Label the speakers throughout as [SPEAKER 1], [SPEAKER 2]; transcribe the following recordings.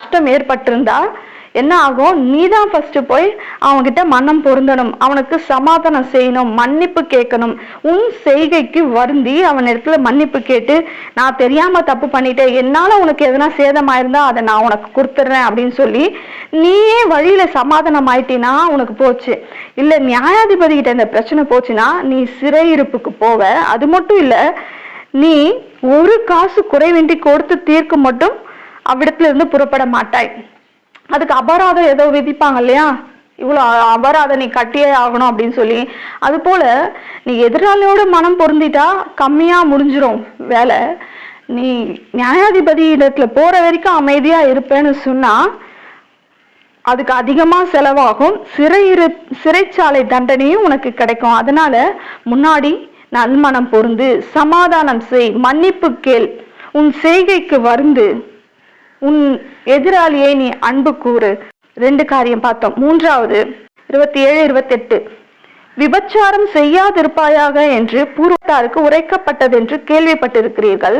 [SPEAKER 1] கஷ்டம் ஏற்பட்டிருந்தா என்ன ஆகும்? நீ தான் ஃபர்ஸ்ட் போய் அவன்கிட்ட மனம் பொருந்தணும். அவனுக்கு சமாதானம் செய்யணும். மன்னிப்பு கேட்கணும். உன் செய்கைக்கு வருந்தி அவன் இடத்துல மன்னிப்பு கேட்டு நான் தெரியாம தப்பு பண்ணிட்டேன். என்னால உனக்கு எதனா சேதமாயிருந்தா அதை நான் உனக்கு கொடுத்துட்றேன் அப்படின்னு சொல்லி நீயே வழியில சமாதானம் ஆயிட்டினா உனக்கு போச்சு. இல்ல நியாயாதிபதி கிட்ட இந்த பிரச்சனை போச்சுன்னா நீ சிறையிருப்புக்கு போவ. அது மட்டும் இல்ல நீ ஒரு காசு குறைவின்றி கொடுத்து தீர்க்க மட்டும் அவ்விடத்துல இருந்து புறப்பட மாட்டாய். அதுக்கு அபராதம் ஏதோ விதிப்பாங்க இல்லையா? இவ்வளோ அபராதம் நீ கட்டியே ஆகணும் அப்படின்னு சொல்லி. அது போல் நீ எதிராளியோட மனம் பொருந்திட்டா கம்மியாக முடிஞ்சிடும் வேலை. நீ நியாயாதிபதி இடத்துல போகிற வரைக்கும் அமைதியாக இருப்பேன்னு சொன்னால் அதுக்கு அதிகமாக செலவாகும். சிறையிரு சிறைச்சாலை தண்டனையும் உனக்கு கிடைக்கும். அதனால முன்னாடி நன்மனம் பொருந்து சமாதானம் செய் மன்னிப்பு கேள். உன் செய்கைக்கு வருந்து. உன் எதிராளியை நீ அன்பு கூறு. ரெண்டு காரியம் பார்த்தோம். மூன்றாவது இருபத்தி ஏழு இருபத்தெட்டு. விபச்சாரம் செய்யாதிருப்பாயாக என்று பூர்வத்தாருக்கு உரைக்கப்பட்டதென்று கேள்விப்பட்டிருக்கிறீர்கள்.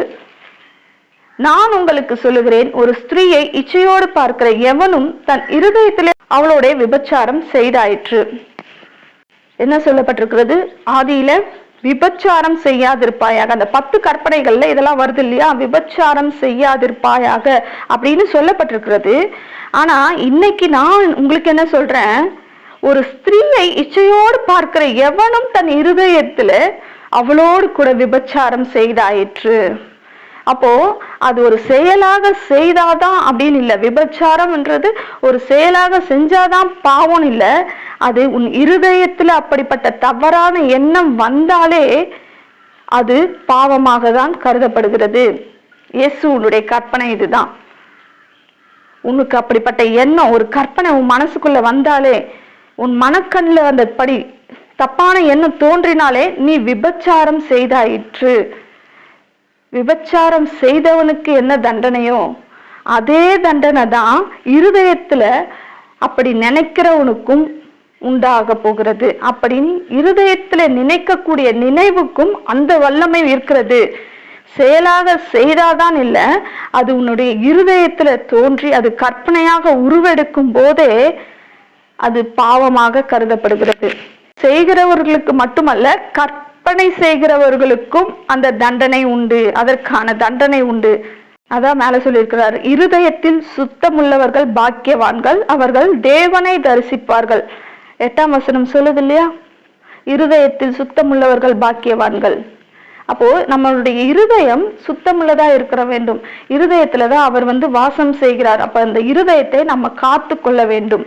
[SPEAKER 1] நான் உங்களுக்கு சொல்லுகிறேன் ஒரு ஸ்திரீயை இச்சையோடு பார்க்கிற எவனும் தன் இருதயத்திலே அவளோட விபச்சாரம் செய்தாயிற்று. என்ன சொல்லப்பட்டிருக்கிறது? ஆதியில விபச்சாரம் செய்யாதிருப்பாயாக. அந்த பத்து கற்பனைகள்ல இதெல்லாம் வருது இல்லையா? விபச்சாரம் செய்யாதிருப்பாயாக அப்படின்னு சொல்லப்பட்டிருக்கிறது. ஆனா இன்னைக்கு நான் உங்களுக்கு என்ன சொல்றேன்? ஒரு ஸ்திரீயை இச்சையோடு பார்க்கிற எவனும் தன் இருதயத்துல அவளோடு கூட விபச்சாரம் செய்தாயிற்று. அப்போ அது ஒரு செயலாக செய்தாதான் அப்படின்னு இல்லை. விபச்சாரம்ன்றது ஒரு செயலாக செஞ்சாதான் பாவம் இல்லை. அது உன் இருதயத்துல அப்படிப்பட்ட தவறான எண்ணம் வந்தாலே அது பாவமாக தான் கருதப்படுகிறது. இயேசு உன்னுடைய கற்பனை இதுதான். உனக்கு அப்படிப்பட்ட எண்ணம் ஒரு கற்பனை உன் மனசுக்குள்ள வந்தாலே உன் மனக்கண்ணில் அந்த படி தப்பான எண்ணம் தோன்றினாலே நீ விபச்சாரம் செய்தாயிற்று. விபச்சாரம் செய்தவனுக்கு என்ன தண்டனையோ? அதே தண்டனை தான் இருதயத்துல அப்படி நினைக்கிறவனுக்கும் உண்டாக போகிறது. அப்படின்னு இருதயத்துல நினைக்கக்கூடிய நினைவுக்கும் அந்த வல்லமை இருக்கிறது. செயலாக செய்தாதான் இல்லை அது உன்னுடைய இருதயத்துல தோன்றி அது கற்பனையாக உருவெடுக்கும் போதே அது பாவமாக கருதப்படுகிறது. செய்கிறவர்களுக்கு மட்டுமல்ல கற்பனை செய்கிறவர்களுக்கும் அந்த தண்டனை உண்டு அதற்கான தண்டனை உண்டு. அதான் மேல சொல்லியிருக்கிறார். இருதயத்தில் சுத்தமுள்ளவர்கள் பாக்கியவான்கள் அவர்கள் தேவனை தரிசிப்பார்கள். எட்டாம் வசனம் சொல்லுது இல்லையா இருதயத்தில் சுத்தமுள்ளவர்கள் பாக்கியவான்கள். அப்போ நம்மளுடைய இருதயம் சுத்தமுள்ளதா இருக்கிற வேண்டும். இருதயத்துலதான் அவர் வந்து வாசம் செய்கிறார். அப்ப அந்த இருதயத்தை நம்ம காத்து கொள்ள வேண்டும்.